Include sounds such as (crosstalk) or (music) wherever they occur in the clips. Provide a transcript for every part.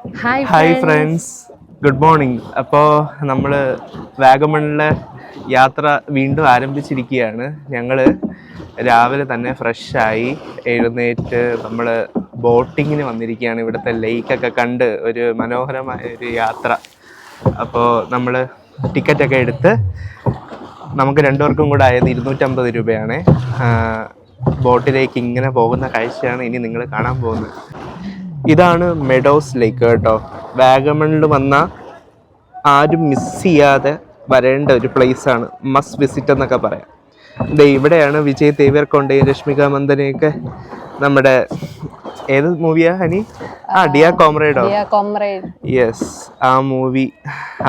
Hi friends good morning അപ്പോൾ നമ്മൾ വാഗമണിലെ യാത്ര വീണ്ടും ആരംഭിച്ചിരിക്കുകയാണ്. ഞങ്ങൾ രാവിലെ തന്നെ ഫ്രഷായി എഴുന്നേറ്റ് നമ്മൾ ബോട്ടിങ്ങിന് വന്നിരിക്കുകയാണ്. ഇവിടുത്തെ ലേക്കൊക്കെ കണ്ട് ഒരു മനോഹരമായ ഒരു യാത്ര. അപ്പോൾ നമ്മൾ ടിക്കറ്റൊക്കെ എടുത്ത് നമുക്ക് രണ്ടുപേർക്കും കൂടെ ആയത് ഇരുന്നൂറ്റമ്പത് രൂപയാണ്. ബോട്ടിലേക്ക് ഇങ്ങനെ പോകുന്ന കാഴ്ചയാണ് ഇനി നിങ്ങൾ കാണാൻ പോകുന്നത്. ഇതാണ് മെഡോസ് ലേക്ക് കേട്ടോ. വാഗമണിൽ വന്ന ആരും മിസ് ചെയ്യാതെ വരേണ്ട ഒരു പ്ലേസ് ആണ്. മസ്റ്റ് വിസിറ്റ് എന്നൊക്കെ പറയാം. ദേ ഇവിടെയാണ് വിജയ് തേവിയർക്കൊണ്ടയും രശ്മിക മന്ദനെയൊക്കെ നമ്മുടെ ഏത് മൂവിയാ ഹനി? ആ ഡിയ കോമ്രേഡ് യെസ് ആ മൂവി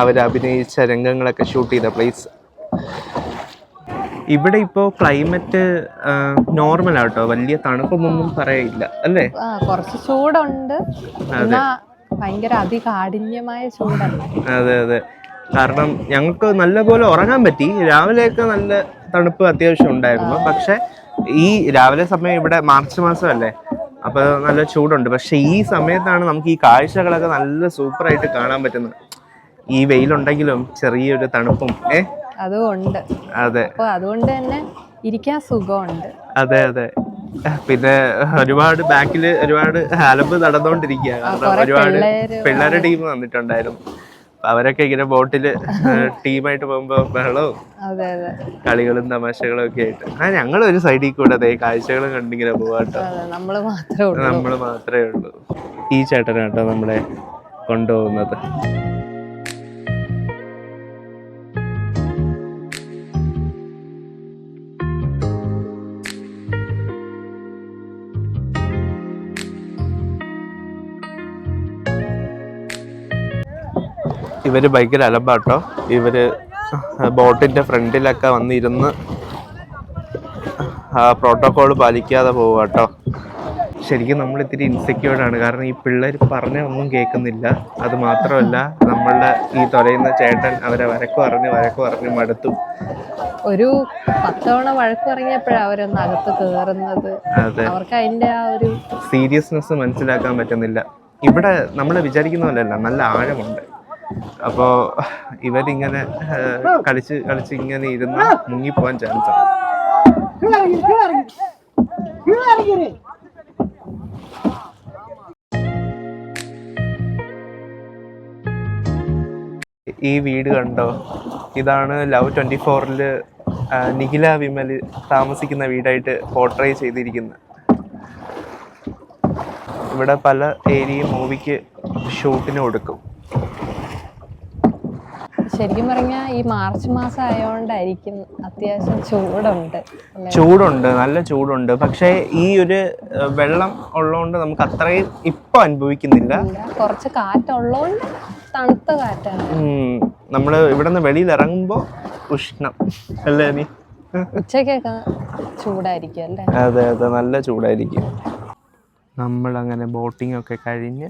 അവർ അഭിനയിച്ച രംഗങ്ങളൊക്കെ ഷൂട്ട് ചെയ്ത പ്ലേസ് ഇവിടെ ഇപ്പോ ക്ലൈമറ്റ് നോർമൽ ആട്ടോ. വലിയ തണുപ്പൊന്നും പറയില്ല. അല്ലേ? കുറച്ച് ചൂടുണ്ട്. ഭയങ്കര അതികാഠിന്യമായ ചൂടാണ് അതെ അതെ. കാരണം ഞങ്ങൾക്ക് നല്ലപോലെ ഉറങ്ങാൻ പറ്റി. രാവിലെയൊക്കെ നല്ല തണുപ്പ് അത്യാവശ്യം ഉണ്ടായിരുന്നു. പക്ഷെ ഈ രാവിലെ സമയം ഇവിടെ മാർച്ച് മാസമല്ലേ? അപ്പോൾ നല്ല ചൂടുണ്ട്. പക്ഷെ ഈ സമയത്താണ് നമുക്ക് ഈ കാഴ്ചകളൊക്കെ നല്ല സൂപ്പറായിട്ട് കാണാൻ പറ്റുന്നത്. ഈ വെയിലുണ്ടെങ്കിലും ചെറിയൊരു തണുപ്പും. ഏ? അതും ഉണ്ട് അതെ. അപ്പൊ അതുകൊണ്ട് തന്നെ ഇരിക്കാൻ സുഖമുണ്ട്. അതെ അതെ. പിന്നെ ഒരുപാട് ബാക്കിൽ ഒരുപാട് ആലമ്പ് നടന്നുകൊണ്ടിരിക്കുക കാരണം കുറെ ഒരുപാട് പിള്ളേരുടെ ടീം വന്നിട്ടുണ്ടായിരുന്നു. അവരൊക്കെ ഇങ്ങനെ ബോട്ടിൽ ടീമായിട്ട് പോകുമ്പോ ബഹളവും കളികളും തമാശകളും ഒക്കെ ആയിട്ട്. ആ ഞങ്ങൾ ഒരു സൈഡിൽ കൂടെ അതേ കാഴ്ചകളും കണ്ടിങ്ങനെ പോവാട്ടോ നമ്മൾ മാത്രമേ ഉള്ളൂ. നമ്മൾ മാത്രമേ ഉള്ളൂ. ഈ ചേട്ടനാട്ടോ നമ്മളെ കൊണ്ടുപോകുന്നത്. ഇവർ ഭയങ്കര അലമ്പാട്ടോ. ഇവർ ബോട്ടിന്റെ ഫ്രണ്ടിലൊക്കെ വന്നിരുന്ന് ആ പ്രോട്ടോകോൾ പാലിക്കാതെ പോവാട്ടോ. ശരിക്കും നമ്മൾ ഇത്തിരി ഇൻസെക്യൂർഡാണ് ആണ്. കാരണം ഈ പിള്ളേർ പറഞ്ഞ ഒന്നും കേൾക്കുന്നില്ല അത് മാത്രമല്ല നമ്മളുടെ ഈ തൊലയുന്ന ചേട്ടൻ അവരെ വരക്ക് പറഞ്ഞ് വരക്ക് പറഞ്ഞ് മടുത്തു. ഒരു പത്തവണ വഴക്ക് പറഞ്ഞപ്പോഴാണ് അവരൊന്ന് അകത്ത് കയറുന്നത് അവർക്ക് അതിന്റെ ആ ഒരു സീരിയസ്നെസ് മനസ്സിലാക്കാൻ പറ്റുന്നില്ല. ഇവിടെ നമ്മൾ വിചാരിക്കുന്ന പോലെയല്ല നല്ല ആഴമുണ്ട്. അപ്പോൾ ഇവരിങ്ങനെ കളിച്ച് കളിച്ച് ഇങ്ങനെ ഇരുന്ന് മുങ്ങിപ്പോവാൻ ചാൻസ് ഈ വീട് കണ്ടോ? ഇതാണ് ലവ് ട്വന്റി ഫോറിൽ നിഖില വിമൽ താമസിക്കുന്ന വീടായിട്ട് പോർട്രേ ചെയ്തിരിക്കുന്നത് ഇവിടെ പല ഏരിയയും മൂവിക്ക് ഷൂട്ടിന് കൊടുക്കും. ശരിക്കും പറഞ്ഞാൽ ഈ മാർച്ച് മാസം ആയതുകൊണ്ടായിരിക്കും അത്യാവശ്യം ചൂടുണ്ട്? ചൂടുണ്ട് നല്ല ചൂടുണ്ട്. പക്ഷേ ഈ ഒരു വെള്ളം ഉള്ളതുകൊണ്ട് നമുക്ക് അത്രയും ഇപ്പൊ അനുഭവിക്കുന്നില്ല. കുറച്ച് കാറ്റുള്ളതുകൊണ്ട് തണുത്ത കാറ്റാണ്. നമ്മൾ ഇവിടെ നിന്ന് വെളിയിൽ ഇറങ്ങുമ്പോൾ ഉഷ്ണം. അല്ലേ നീ? ഉച്ചക്കൊക്കെ ചൂടായിരിക്കും അല്ലേ? അതെ അതെ നല്ല ചൂടായിരിക്കും. നമ്മൾ അങ്ങനെ ബോട്ടിംഗ് ഒക്കെ കഴിഞ്ഞ്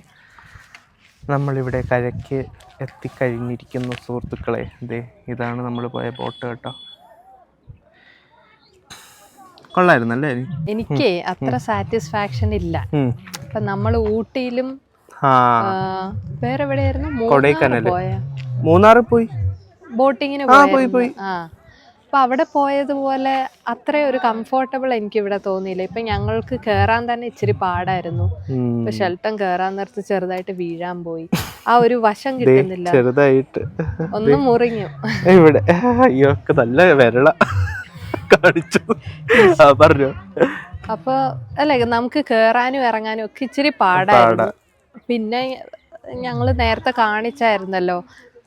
നമ്മളിവിടെ കരയ്ക്ക് എത്തിക്കഴിഞ്ഞിരിക്കുന്നു സുഹൃത്തുക്കളെ. ദേ ഇതാണ് നമ്മൾ പോയ ബോട്ട് കേട്ടോ. കൊള്ളായിരുന്നല്ലേ? എനിക്ക് അത്ര സാറ്റിസ്ഫാക്ഷൻ ഇല്ല. അപ്പൊ ഇപ്പൊ നമ്മൾ ഊട്ടിയിലും വേറെ എവിടെയായിരുന്നു? കൊടൈക്കനാല്. പോയ. മൂന്നാറിൽ പോയി? ബോട്ടിങ്ങിന് പോയി. പോയി. ആ അപ്പൊ അവിടെ പോയതുപോലെ അത്രയും ഒരു കംഫോർട്ടബിൾ എനിക്ക് ഇവിടെ തോന്നിയില്ല. ഇപ്പം ഞങ്ങൾക്ക് കയറാൻ തന്നെ ഇച്ചിരി പാടായിരുന്നു. ഇപ്പം ഷെൽട്ടൻ കയറാൻ നേരത്ത് ചെറുതായിട്ട് വീഴാൻ പോയി. ആ ഒരു വശം കിട്ടുന്നില്ല. ചെറുതായിട്ട്. ഒന്ന് മുറിഞ്ഞു. ഇവിടെ. അയ്യോക്കെ നല്ല വിരള. കാണിച്ചു. പറഞ്ഞു. അപ്പൊ അല്ലെ നമുക്ക് കേറാനും ഇറങ്ങാനും ഒക്കെ ഇച്ചിരി പാടായിരുന്നു. പിന്നെ ഞങ്ങൾ നേരത്തെ കാണിച്ചായിരുന്നല്ലോ.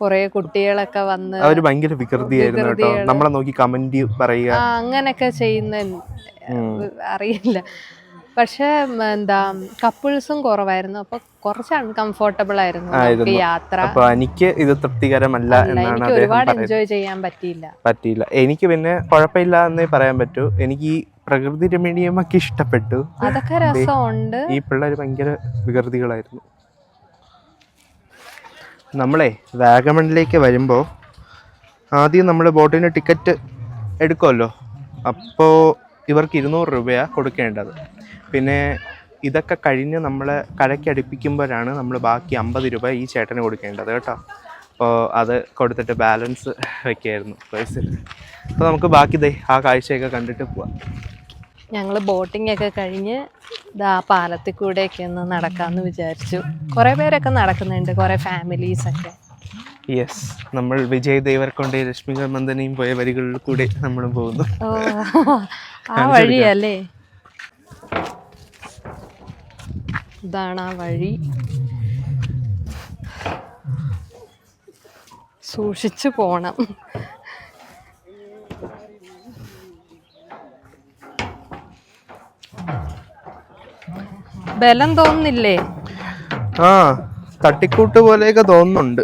കുറെ കുട്ടികളൊക്കെ വന്ന് അവർ ഭയങ്കര വികൃതിയായിരുന്നു കേട്ടോ. നമ്മളെ നോക്കി കമന്റ് പറയുക. അങ്ങനൊക്കെ ചെയ്യുന്ന. അറിയില്ല. പക്ഷെ എന്താ കപ്പിൾസും കുറവായിരുന്നു. അപ്പൊ കുറച്ച് അൺകംഫോർട്ടബിൾ ആയിരുന്നു. യാത്ര. അപ്പൊ എനിക്ക് ഇത് തൃപ്തികരമല്ല എന്നാണ് ഒരുപാട് എൻജോയ് ചെയ്യാൻ പറ്റിയില്ല. പറ്റിയില്ല. എനിക്ക് പിന്നെ കുഴപ്പമില്ല എന്നേ പറയാൻ പറ്റൂ. എനിക്ക് ഈ പ്രകൃതി രമണീയമൊക്കെ ഇഷ്ടപ്പെട്ടു. അതൊക്കെ രസമുണ്ട്. ഈ പിള്ളേർ ഭയങ്കര വികൃതികളായിരുന്നു. നമ്മളെ വാഗമണിലേക്ക് വരുമ്പോൾ ആദ്യം നമ്മൾ ബോട്ടിന് ടിക്കറ്റ് എടുക്കുമല്ലോ അപ്പോൾ ഇവർക്ക് ഇരുന്നൂറ് രൂപയാണ് കൊടുക്കേണ്ടത്. പിന്നെ ഇതൊക്കെ കഴിഞ്ഞ് നമ്മൾ കരയ്ക്ക് അടുപ്പിക്കുമ്പോഴാണ് നമ്മൾ ബാക്കി അമ്പത് രൂപ ഈ ചേട്ടന് കൊടുക്കേണ്ടത് കേട്ടോ. അപ്പോൾ അത് കൊടുത്തിട്ട് ബാലൻസ് വെക്കായിരുന്നു പേഴ്സിൽ അപ്പോൾ നമുക്ക് ബാക്കി ദേ ആ കാഴ്ചയൊക്കെ കണ്ടിട്ട് പോവാം. ഞങ്ങൾ ബോട്ടിംഗ് ഒക്കെ കഴിഞ്ഞ് ഇതാ പാലത്തിൽ കൂടെയൊക്കെ ഒന്ന് നടക്കാമെന്ന് വിചാരിച്ചു. കുറേ പേരൊക്കെ നടക്കുന്നുണ്ട് കുറേ ഫാമിലീസ് ഒക്കെ. യെസ് നമ്മൾ വിജയ് ദേവർക്കൊണ്ട് രശ്മിക മന്ദനയും പോയ വരികളിൽ കൂടെ നമ്മൾ പോകുന്നു. (laughs) ആ വഴിയല്ലേ? ഇതാണ് ആ വഴി. സൂക്ഷിച്ചു പോണം. ബലം തോന്നുന്നില്ലേ? ആ തട്ടിക്കൂട്ട് പോലെയൊക്കെ തോന്നുന്നുണ്ട്.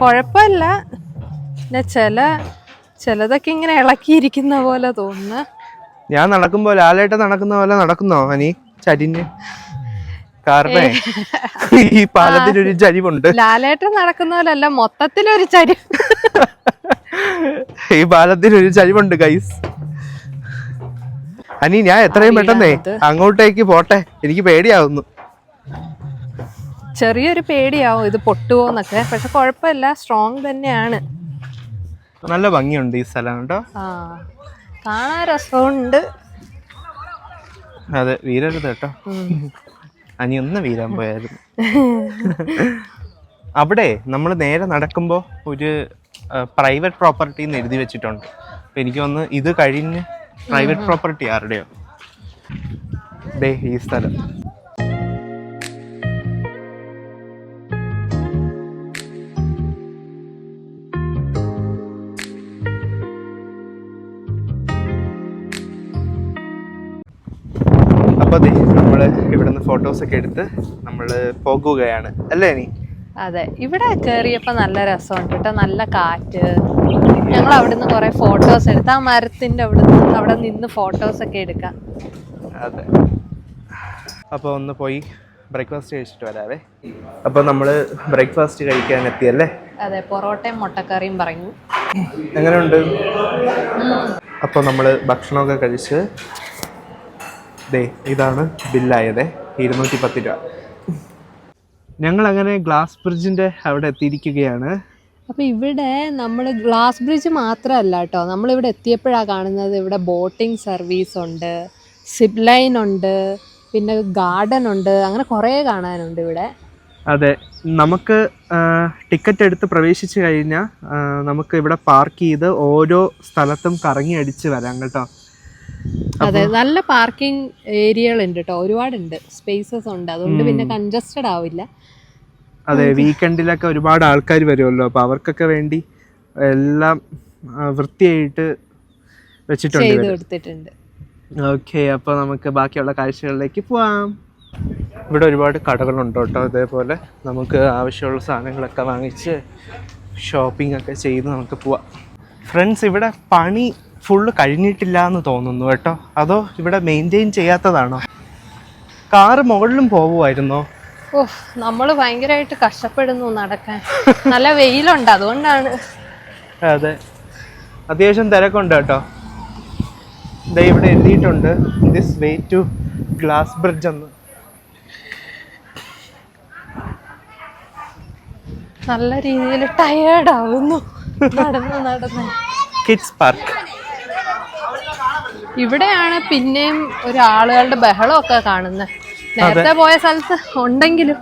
കുഴപ്പമില്ല പിന്നെ ചില ചിലതൊക്കെ ഇങ്ങനെ ഇളക്കിയിരിക്കുന്ന പോലെ തോന്നുന്നു. ഞാൻ നടക്കുമ്പോ ലാലേട്ട നടക്കുന്ന പോലെ നടക്കുന്നോ അനി ചരിഞ്ഞ്. കാരണം ഈ പാലത്തിനൊരു ചരിവുണ്ട്. ലാലേട്ടൻ നടക്കുന്ന പോലെ അല്ല മൊത്തത്തിലൊരു ചരി ഈ പാലത്തിനൊരു ചരിവുണ്ട് ഗൈസ് അനി ഞാൻ എത്രയും പെട്ടെന്നേ അങ്ങോട്ടേക്ക് പോട്ടെ. എനിക്ക് പേടിയാവുന്നു. ചെറിയൊരു പേടിയാവും ഇത് പൊട്ടുവോന്നൊക്കെ. പക്ഷെ കുഴപ്പമില്ല സ്ട്രോങ് തന്നെയാണ്. നല്ല ഭംഗിയുണ്ട് ഈ സ്ഥലം കേട്ടോ. കാണാൻ രസമുണ്ട്. അതെ വീരരുത് കേട്ടോ. അനി ഒന്ന് വീരാൻ പോയായിരുന്നു. അവിടെ നമ്മൾ നേരെ നടക്കുമ്പോൾ ഒരു പ്രൈവറ്റ് പ്രോപ്പർട്ടി എന്ന് എഴുതി വെച്ചിട്ടുണ്ട്. അപ്പൊ എനിക്ക് ഒന്ന് ഇത് കഴിഞ്ഞ് പ്രൈവറ്റ് പ്രോപ്പർട്ടി ആരുടെയോ? ദേ ഈ സ്ഥലം. അപ്പൊ ദേ നമ്മൾ ഇവിടുന്ന് ഫോട്ടോസ് ഒക്കെ എടുത്ത് നമ്മൾ പോകുകയാണ്. അല്ലേ നീ? അതെ ഇവിടെ കയറിയപ്പോൾ നല്ല രസമുണ്ട് കേട്ടോ നല്ല കാറ്റ് ഞങ്ങൾ അവിടുന്ന് കുറേ ഫോട്ടോസ് എടുത്ത് ആ മരത്തിന്റെ നിന്ന് അവിടെ നിന്ന് ഫോട്ടോസ് ഒക്കെ എടുക്കാം. അതെ. അപ്പോൾ ഒന്ന് പോയി ബ്രേക്ക്ഫാസ്റ്റ് കഴിച്ചിട്ട് വരാവേ. അപ്പോൾ നമ്മൾ ബ്രേക്ക്ഫാസ്റ്റ് കഴിക്കാൻ എത്തിയല്ലേ? അതെ പൊറോട്ടയും മുട്ടക്കറിയും പറഞ്ഞു. എങ്ങനെയുണ്ട്? അപ്പോൾ നമ്മൾ ഭക്ഷണമൊക്കെ കഴിച്ച് ദേ ഇതാണ് ബില്ലായത് ഇരുന്നൂറ്റി പത്ത് രൂപ. ഞങ്ങൾ അങ്ങനെ ഗ്ലാസ് ബ്രിഡ്ജിന്റെ അവിടെ എത്തിയിരിക്കുകയാണ്. അപ്പോൾ ഇവിടെ നമ്മൾ ഗ്ലാസ് ബ്രിഡ്ജ് മാത്രമല്ല കേട്ടോ നമ്മളിവിടെ എത്തിയപ്പോഴാണ് കാണുന്നത് ഇവിടെ ബോട്ടിംഗ് സർവീസ് ഉണ്ട് സിപ്പ് ലൈൻ ഉണ്ട് പിന്നെ ഗാർഡൻ ഉണ്ട് അങ്ങനെ കുറേ കാണാനുണ്ട് ഇവിടെ. അതെ നമുക്ക് ടിക്കറ്റ് എടുത്ത് പ്രവേശിച്ചു കഴിഞ്ഞാൽ നമുക്ക് ഇവിടെ പാർക്ക് ചെയ്ത് ഓരോ സ്ഥലത്തും കറങ്ങി അടിച്ച് വരാം കേട്ടോ. അതെ നല്ല പാർക്കിംഗ് ഏരിയകളുണ്ട് കേട്ടോ ഒരുപാടുണ്ട്. സ്പേസസ് ഉണ്ട്. അതുകൊണ്ട് പിന്നെ കൺജസ്റ്റഡ് ആവില്ല. അതെ വീക്കെൻഡിലൊക്കെ ഒരുപാട് ആൾക്കാർ വരുമല്ലോ. അപ്പോൾ അവർക്കൊക്കെ വേണ്ടി എല്ലാം വൃത്തിയായിട്ട് വെച്ചിട്ടുണ്ട് ഓക്കെ അപ്പോൾ നമുക്ക് ബാക്കിയുള്ള കാഴ്ചകളിലേക്ക് പോവാം. ഇവിടെ ഒരുപാട് കടകളുണ്ട് കേട്ടോ അതേപോലെ നമുക്ക് ആവശ്യമുള്ള സാധനങ്ങളൊക്കെ വാങ്ങിച്ച് ഷോപ്പിംഗ് ഒക്കെ ചെയ്ത് നമുക്ക് പോവാം. ഫ്രണ്ട്സ് ഇവിടെ പണി ഫുള്ള് കഴിഞ്ഞിട്ടില്ല എന്ന് തോന്നുന്നു കേട്ടോ. അതോ ഇവിടെ മെയിന്റെയിൻ ചെയ്യാത്തതാണോ? കാറ് മുകളിലും പോവുമായിരുന്നോ? ഓ നമ്മൾ ഭയങ്കരമായിട്ട് കഷ്ടപ്പെടുന്നു നടക്കാൻ. നല്ല വെയിലുണ്ട് അതുകൊണ്ടാണ്. അതെ. അത്യാവശ്യം തിരക്കുണ്ട് കേട്ടോ. ദേ ഇവിടെ എത്തിയിട്ടുണ്ട്. This way to glass bridge എന്ന്. നല്ല രീതിയിൽ ടയേർഡ് ആവുന്നു. നടന്ന് നടന്ന്. കിഡ്സ് പാർക്ക് ഇവിടെയാണ് പിന്നെയും ഒരു ആളുകളുടെ ബഹളമൊക്കെ കാണുന്നത് നേരത്തെ പോയ സ്ഥലത്ത് ഉണ്ടെങ്കിലും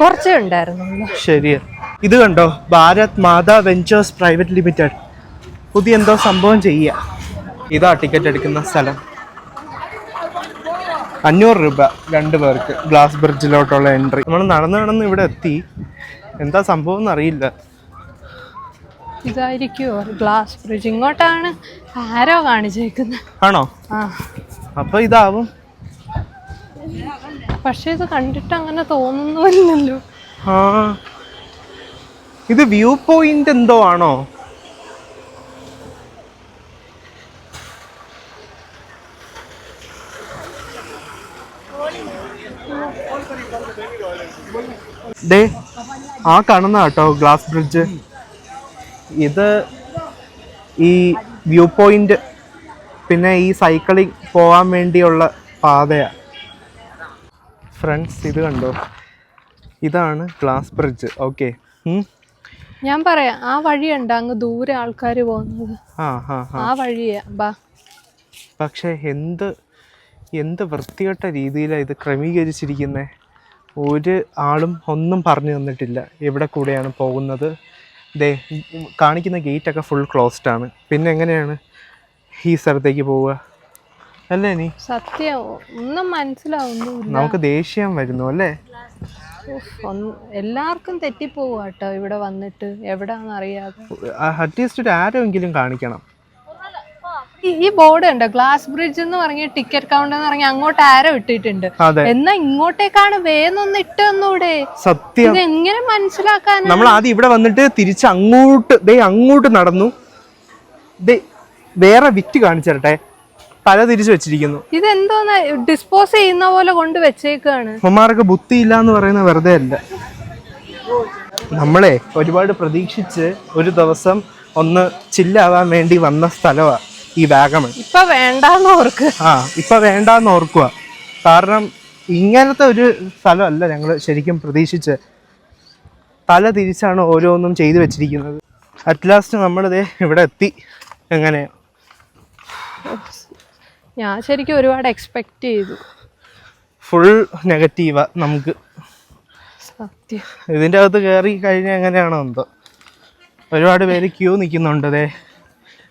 കുറച്ചേ ഉണ്ടായിരുന്നുള്ളൂ ശരിയാ. ഇത് കണ്ടോ? Bharat Mata ventures private limited. പുതിയ എന്തോ സംഭവം ചെയ്യുക ഇതാ ടിക്കറ്റ് എടുക്കുന്ന സ്ഥലം. അഞ്ഞൂറ് രൂപ രണ്ടു പേർക്ക് ഗ്ലാസ് ബ്രിഡ്ജിലോട്ടുള്ള എൻട്രി. നമ്മൾ നടന്നു നടന്ന് ഇവിടെ എത്തി. എന്താ സംഭവം എന്നറിയില്ല. ഇതായിരിക്കുമോ ഗ്ലാസ് ബ്രിഡ്ജ്. ഇങ്ങോട്ടാണ് ആരോ കാണിച്ചേക്കുന്നത് ആണോ? അപ്പൊ ഇതാവും. പക്ഷെ ഇത് കണ്ടിട്ട് അങ്ങനെ തോന്നുന്നില്ലല്ലോ ആ. ഇത് വ്യൂ പോയിന്റ് എന്തോ ആണോ? ദേ ആ കാണുന്ന കേട്ടോ ഗ്ലാസ് ബ്രിഡ്ജ് ഇത് ഈ വ്യൂ പോയിന്റ് പിന്നെ ഈ സൈക്ലിംഗ് പോവാൻ വേണ്ടിയുള്ള പാതയാണ് ഫ്രണ്ട്സ് ഇത് കണ്ടോ? ഇതാണ് ഗ്ലാസ് ബ്രിഡ്ജ്. ഓക്കെ. ഞാൻ പറയാം ആ വഴിയുണ്ട് അങ്ങ് ദൂരെ ആൾക്കാർ പോകുന്നത്. ആ വഴിയാ ബാ. പക്ഷേ എന്ത് എന്ത് വൃത്തികെട്ട രീതിയിലാണ് ഇത് ക്രമീകരിച്ചിരിക്കുന്നത് ഒരു ആളും ഒന്നും പറഞ്ഞു തന്നിട്ടില്ല എവിടെ കൂടെയാണ് പോകുന്നത്. ദേ കാണിക്കുന്ന ഗേറ്റൊക്കെ ഫുൾ ക്ലോസ്ഡ് ആണ്. പിന്നെ എങ്ങനെയാണ് ഈ സ്ഥലത്തേക്ക് പോവുക? അല്ലേ നീ? സത്യം ഒന്നും മനസ്സിലാവുന്നില്ല നമുക്ക് ദേഷ്യം വരുന്നു അല്ലേ? എല്ലാവർക്കും തെറ്റിപ്പോവുക കേട്ടോ ഇവിടെ വന്നിട്ട്. എവിടാന്ന് അറിയാതെ അറ്റ്ലീസ്റ്റ് ഒരു ആരെങ്കിലും കാണിക്കണം. ഈ- ബോർഡ് ഉണ്ട് ഗ്ലാസ് ബ്രിഡ്ജ് എന്ന് പറഞ്ഞ ടിക്കറ്റ് കൗണ്ടർ എന്ന് പറഞ്ഞ അങ്ങോട്ട് ആരോ ഇട്ടിട്ടുണ്ട്. എന്നാ ഇങ്ങോട്ടേക്കാണ് വേന്നൊന്ന് ഇട്ടെന്നൂടെ? സത്യം. എങ്ങനെ മനസ്സിലാക്കാൻ നമ്മൾ ആദ്യം ഇവിടെ വന്നിട്ട് തിരിച്ച് അങ്ങോട്ട് ദേ അങ്ങോട്ട് നടന്നു. ദേ വേറെ വിറ്റ് കാണിച്ചു തരട്ടെ തല തിരിച്ചു വെച്ചിരിക്കുന്നു. ഇതെന്തോന്ന് ഡിസ്പോസ് ചെയ്യുന്ന പോലെ കൊണ്ട് വെച്ചേക്കാണ്. അമ്മമാർക്ക് ബുദ്ധിയില്ല എന്ന് പറയുന്ന വെറുതെ അല്ല. നമ്മളെ ഒരുപാട് പ്രതീക്ഷിച്ച് ഒരു ദിവസം ഒന്ന് ചില്ലാവാൻ വേണ്ടി വന്ന സ്ഥലമാണ് ഈ വാഗമൺ. ഇപ്പൊ വേണ്ടാന്ന് ഓർക്ക്. ആ ഇപ്പൊ വേണ്ടാന്ന് ഓർക്കുക കാരണം ഇങ്ങനത്തെ ഒരു സ്ഥലമല്ല ഞങ്ങൾ ശരിക്കും പ്രതീക്ഷിച്ച്. തല തിരിച്ചാണ് ഓരോന്നും ചെയ്തു വെച്ചിരിക്കുന്നത്. അറ്റ് ലാസ്റ്റ് നമ്മളിതേ ഇവിടെ എത്തി. എങ്ങനെ? ഞാൻ ശരിക്കും ഒരുപാട് എക്സ്പെക്ട് ചെയ്തു. ഫുൾ നെഗറ്റീവാ നമുക്ക്. സത്യം. ഇതിന്റെ അകത്ത് കയറി കഴിഞ്ഞാൽ എങ്ങനെയാണോ എന്തോ. ഒരുപാട് പേര് ക്യൂ നിൽക്കുന്നുണ്ട് അതെ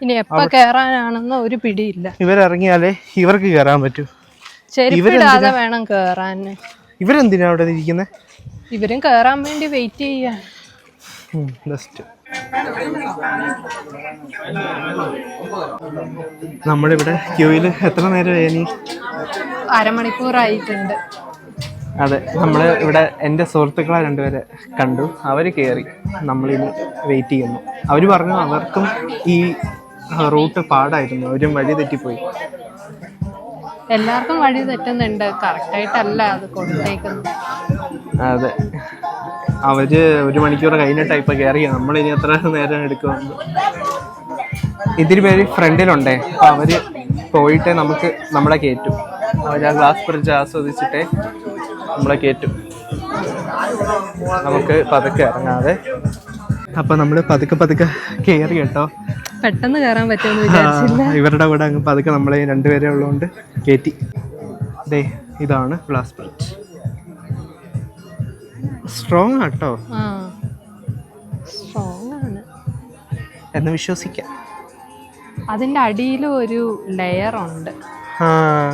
ഇനി എപ്പ കേറാനാണെന്ന് ഒരു പിടിയില്ല. ഇവരിറങ്ങിയാലേ ഇവർക്ക് കേറാൻ പറ്റൂ. ചെരുപ്പിടാതെ വേണം കേറാൻ ഇവരെന്തിനാ അവിടെ ഇരിക്കുന്നത് ഇവരും കേറാൻ വേണ്ടി വെയിറ്റ് ചെയ്യാൻ ബെസ്റ്റ് നമ്മളിവിടെ ക്യൂയിൽ എത്ര നേരം നീ? അരമണിക്കൂറായിട്ടുണ്ട്. അതെ നമ്മൾ ഇവിടെ എന്റെ സുഹൃത്തുക്കളെ രണ്ടുപേരെ കണ്ടു. അവർ കയറി നമ്മളിന്ന് വെയിറ്റ് ചെയ്യുന്നു. അവർ പറഞ്ഞു അവർക്കും ഈ റൂട്ട് പാടായിരുന്നു. അവരും വഴി തെറ്റിപ്പോയി. എല്ലാവർക്കും വഴി തെറ്റുന്നുണ്ട്. കറക്റ്റായിട്ടല്ല അത് കൊടുത്തേക്കുന്നത്. അതെ. അവർ ഒരു മണിക്കൂർ കഴിഞ്ഞിട്ടാ ഇപ്പൊ കയറിയ നമ്മളിനി എത്ര നേരം എടുക്കുമെന്ന്. ഇതിരി പേര് ഫ്രണ്ടിലുണ്ടേ. അപ്പൊ അവർ പോയിട്ട് നമുക്ക് നമ്മളെ കയറ്റും. അവർ ആ ഗ്ലാസ് ബ്രിഡ്ജ് ആസ്വദിച്ചിട്ടേ നമ്മളെ കയറ്റും. നമുക്ക് പതുക്കെ ഇറങ്ങാതെ. അപ്പൊ നമ്മൾ പതുക്കെ പതുക്കെ കയറി കേട്ടോ. പെട്ടെന്ന് കയറാൻ പറ്റുമെന്ന് ഇവരുടെ കൂടെ അങ്ങ് പതുക്കെ നമ്മളെ രണ്ടുപേരെ ഉള്ളതുകൊണ്ട് കയറ്റി ദേ ഇതാണ് ഗ്ലാസ് ബ്രിഡ്ജ്. സ്ട്രോങ് ആട്ടോ. സ്ട്രോങ് ആണ്. എന്ന് വിശ്വസിക്കാം. അതിന്റെ അടിയിലും ഒരു ലെയർ ഉണ്ട്.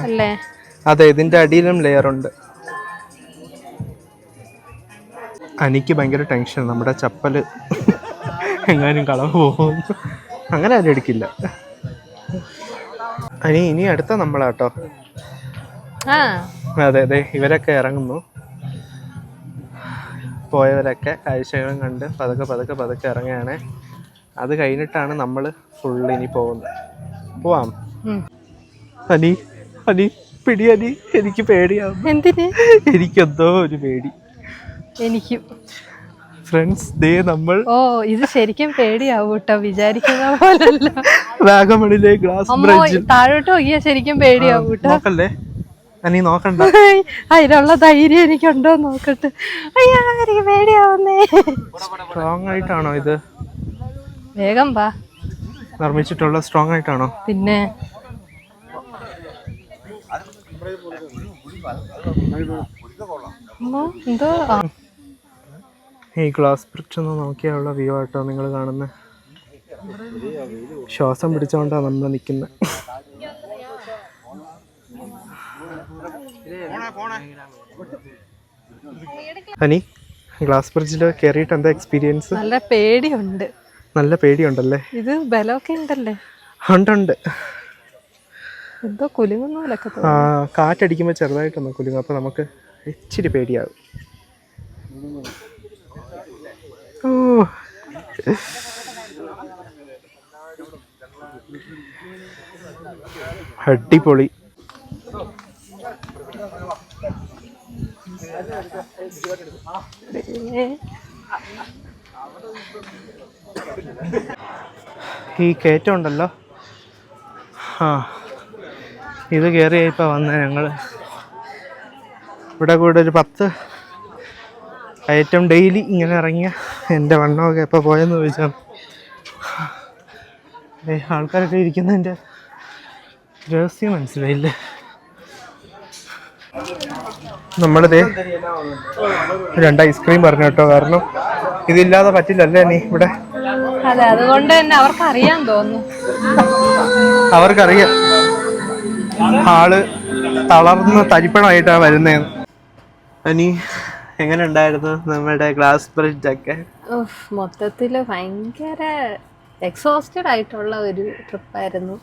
അല്ലേ? അതെ ഇതിന്റെ അടിയിലും ലെയർ ഉണ്ട്. അനിക്ക് ഭയങ്കര ടെൻഷൻ നമ്മുടെ ചപ്പൽ എങ്ങാനും കളവ് പോകും അങ്ങനെ ആരും എടുക്കില്ല. അനി ഇനി അടുത്ത നമ്മളാട്ടോ. അതെ അതെ ഇവരൊക്കെ ഇറങ്ങുന്നു. പോയവരൊക്കെ കാഴ്ചകളും കണ്ട് പതുക്കെ പതുക്കെ പതുക്കെ ഇറങ്ങുകയാണ്. അത് കഴിഞ്ഞിട്ടാണ് നമ്മൾ ഫുൾ ഇനി പോകുന്നത്. പോവാം. അനി അനി പിടി അനി എനിക്ക് പേടിയാവും. എന്തിന്? എനിക്കെന്തോ ഒരു പേടി. എനിക്കും. ഫ്രണ്ട്സ് ദേ നമ്മൾ ഓ ഇത് ശരിക്കും പേടിയാവും കേട്ടോ വിചാരിക്കുന്ന പോലല്ല. വാഗമണിലെ ഗ്ലാസ് ബ്രിഡ്ജ്. താഴോട്ട് നോക്കിയാ ശരിക്കും പേടിയാവും കേട്ടോ നോക്കല്ലേ? അനി നോക്കണ്ട. അതിനുള്ള ധൈര്യം എനിക്കുണ്ടോ നോക്കട്ടെ. അയ്യാ എനിക്ക് പേടിയാവുന്നേ. സ്ട്രോങ് ആയിട്ടാണോ ഇത്? വേഗം വാ. നിർമ്മിച്ചിട്ടുള്ള സ്ട്രോങ് ആയിട്ടാണോ? പിന്നെ എന്തോ? ഈ ഗ്ലാസ് ബ്രിഡ്ജ് ഒന്ന് നോക്കിയാലുള്ള വ്യൂ ആട്ടോ നിങ്ങൾ കാണുന്നത് ശ്വാസം പിടിച്ചോണ്ടാണ് നമ്മൾ നിൽക്കുന്നത് അനി ഗ്ലാസ് ബ്രിഡ്ജിൽ കയറിയിട്ട് എന്താ എക്സ്പീരിയൻസ് നല്ല പേടിയുണ്ട്. നല്ല പേടിയുണ്ടല്ലേ? ഇത് ബലമൊക്കെ ഉണ്ടല്ലേ? ഉണ്ടുണ്ട്. എന്തോ കുലുങ്ങുന്ന പോലൊക്കെ ആ, കാറ്റടിക്കുമ്പോൾ ചെറുതായിട്ടൊന്ന് കുലുങ്ങും. അപ്പോൾ നമുക്ക് ഇച്ചിരി പേടിയാകും ഓ. അടിപൊളി. ഈ കയറ്റം ഉണ്ടല്ലോ. ആ ഇത് കയറി ഇപ്പോൾ വന്ന ഞങ്ങൾ ഇവിടെ കൂടെ ഒരു പത്ത് ഐറ്റം ഡെയിലി ഇങ്ങനെ ഇറങ്ങിയ എന്റെ വണ്ണമൊക്കെ എപ്പോൾ പോയെന്ന് ചോദിച്ചാൽ ആൾക്കാരൊക്കെ ഇരിക്കുന്നതിന്റെ രഹസ്യം മനസ്സിലായില്ലേ? നമ്മളിതേ രണ്ട് ഐസ്ക്രീം പറഞ്ഞു കേട്ടോ കാരണം ഇതില്ലാതെ പറ്റില്ലല്ലേ നീ ഇവിടെ? അതെ അതുകൊണ്ട് തന്നെ അവർക്ക് അറിയാൻ തോന്നുന്നു. അവർക്കറിയാം. ആൾ തളർന്ന് തരിപ്പണമായിട്ടാണ് വരുന്നതെന്ന് അനി എങ്ങനെ ഉണ്ടായിരുന്നു നമ്മുടെ ഗ്ലാസ് ബ്രിഡ്ജ് ഒക്കെ മൊത്തത്തിൽ മൊത്തത്തിൽ ഭയങ്കര എക്സോസ്റ്റഡ് ആയിട്ടുള്ള ഒരു ട്രിപ്പായിരുന്നു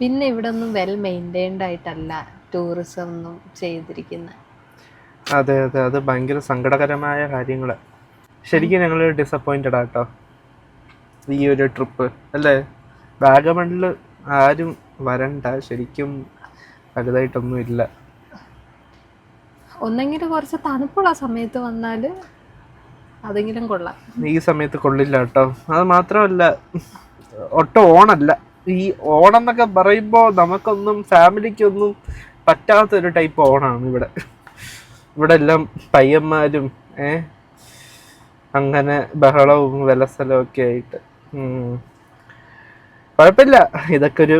പിന്നെ ഇവിടെ ഒന്നും വെൽ മെയിന്റൈൻഡ് ആയിട്ടല്ല. ടൂറിസം ഒന്നും ചെയ്തിരിക്കുന്നത് അതെ അതെ. അത് ഭയങ്കര സങ്കടകരമായ കാര്യങ്ങൾ ശരിക്കും ഞങ്ങൾ ഡിസപ്പോയിന്റഡ് ആട്ടോ ഈ ഒരു ട്രിപ്പ് അല്ലേ? വാഗമണിൽ ആരും വരണ്ട. ശരിക്കും വലുതായിട്ടൊന്നും ഇല്ല. ഒന്നെങ്കിലും കുറച്ച് തണുപ്പുള്ള സമയത്ത് വന്നാൽ അതെങ്കിലും കൊള്ളാം. ഈ സമയത്ത് കൊള്ളില്ല കേട്ടോ അത് മാത്രമല്ല ഒട്ടും ഓണല്ല. ഈ ഓണം എന്നൊക്കെ പറയുമ്പോൾ നമുക്കൊന്നും ഫാമിലിക്കൊന്നും പറ്റാത്തൊരു ടൈപ്പ് ഓണാണ് ഇവിടെ ഇവിടെ. എല്ലാം പയ്യന്മാരും ഏ? അങ്ങനെ ബഹളവും വിലസലവും ഒക്കെ ആയിട്ട്. കുഴപ്പമില്ല. ഇതൊക്കെ ഒരു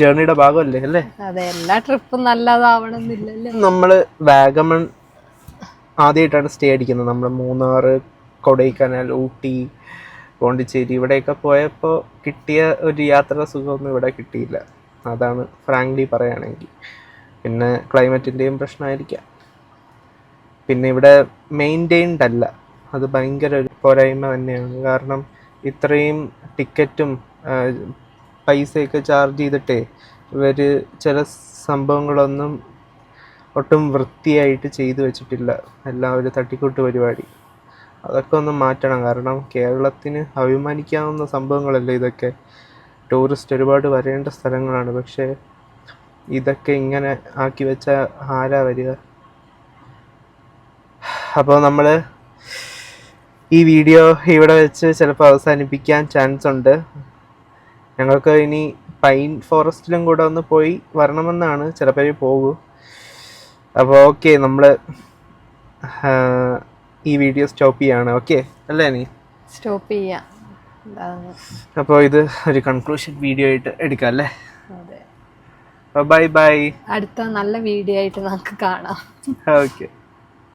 ജേണിയുടെ ഭാഗമല്ലേ അല്ലേ? അതെ എല്ലാ ട്രിപ്പും നല്ലതാവണമെന്നില്ലല്ലോ? നമ്മൾ വാഗമൺ ആദ്യമായിട്ടാണ് സ്റ്റേ അടിക്കുന്നത്. നമ്മൾ മൂന്നാർ കൊടൈക്കനാൽ ഊട്ടി പോണ്ടിച്ചേരി ഇവിടെയൊക്കെ പോയപ്പോൾ കിട്ടിയ ഒരു യാത്രാ സുഖമൊന്നും ഇവിടെ കിട്ടിയില്ല. അതാണ് ഫ്രാങ്ക്ലി പറയുകയാണെങ്കിൽ പിന്നെ ക്ലൈമറ്റിന്റെയും പ്രശ്നമായിരിക്കാം പിന്നെ ഇവിടെ മെയിന്റെയിൻഡ് അല്ല. അത് ഭയങ്കര ഒരു പോരായ്മ തന്നെയാണ്. കാരണം ഇത്രയും ടിക്കറ്റും പൈസയൊക്കെ ചാർജ് ചെയ്തിട്ടേ ഇവർ ചില സംഭവങ്ങളൊന്നും ഒട്ടും വൃത്തിയായിട്ട് ചെയ്തു വെച്ചിട്ടില്ല. എല്ലാം ഒരു തട്ടിക്കൂട്ട് പരിപാടി. അതൊക്കെ ഒന്ന് മാറ്റണം. കാരണം കേരളത്തിന് അഭിമാനിക്കാവുന്ന സംഭവങ്ങളല്ലേ ഇതൊക്കെ. ടൂറിസ്റ്റ് ഒരുപാട് വരേണ്ട സ്ഥലങ്ങളാണ്. പക്ഷേ ഇതൊക്കെ ഇങ്ങനെ ആക്കി വെച്ച ആരാ വരിക? അപ്പോൾ നമ്മൾ ഈ വീഡിയോ ഇവിടെ വെച്ച് ചിലപ്പോൾ അവസാനിപ്പിക്കാൻ ചാൻസ് ഉണ്ട്. ഞങ്ങൾക്ക് ഇനി പൈൻ ഫോറസ്റ്റിലും കൂടെ ഒന്ന് പോയി വരണമെന്നാണ് ചിലപ്പോൾ പോകൂ. അപ്പോൾ ഓക്കെ നമ്മൾ ഈ വീഡിയോ സ്റ്റോപ്പ് ചെയ്യാണ്. ഓക്കെ അല്ലേ നീ സ്റ്റോപ്പ് ചെയ്യാം. അപ്പോൾ ഇത് ഒരു കൺക്ലൂഷൻ വീഡിയോ ആയിട്ട് എടുക്കാം അല്ലേ? Bye bye. അടുത്ത നല്ല വീഡിയോ ആയിട്ട് നമുക്ക് കാണാം. ഓക്കെ.